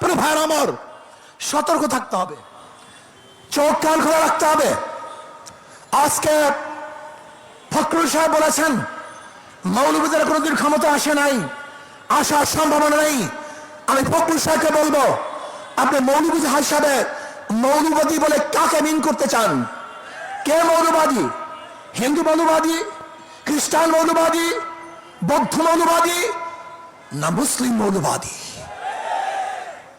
প্রিয় ভাইয়ের আমার সতর্ক থাকতে হবে, চোখ কান খোলা রাখতে হবে। আজকে ফখরুল সাহেব বলেছেন মৌলবীদের কোনোদিন ক্ষমতা আসে নাই, আসার সম্ভাবনা নেই। আমি ফখরুল সাহেবকে বলব, আপনি মৌলবী হিসাবে মৌলবাদী বলে কাকে মিন করতে চান? কে মৌলবাদী? হিন্দু মৌলবাদী? খ্রিস্টান মৌলবাদী? বৌদ্ধ মৌলবাদী? না মুসলিম মৌলবাদী?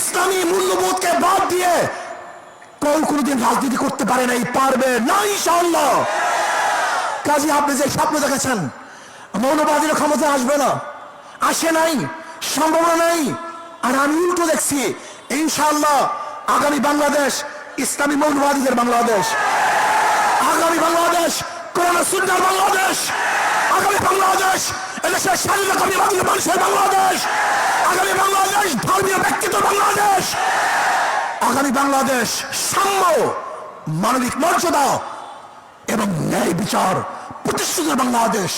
ইসলামী মূল্যবোধকে বাদ দিয়ে কেউ কোনোদিন রাজনীতি করতে পারে নাই, পারবে না, ইনশাআল্লাহ। কাজে আপনি যে স্বপ্ন দেখেছেন, মৌলবাদীর ক্ষমতা আসবে না, আসে নাই, সম্ভাবনা নেই, আর আমি উল্টো দেখছি ইনশাল্লাহ আগামী বাংলাদেশ, ইসলামী মৌলবাদীদের বাংলাদেশ, আগামী বাংলাদেশ করোনা সুন্দর বাংলাদেশ, আগামী বাংলাদেশ, এদেশের মানুষের বাংলাদেশ আগামী বাংলাদেশ সাম্য মানবিক মর্যাদা এবং ন্যায় বিচার প্রতিষ্ঠিত বাংলাদেশ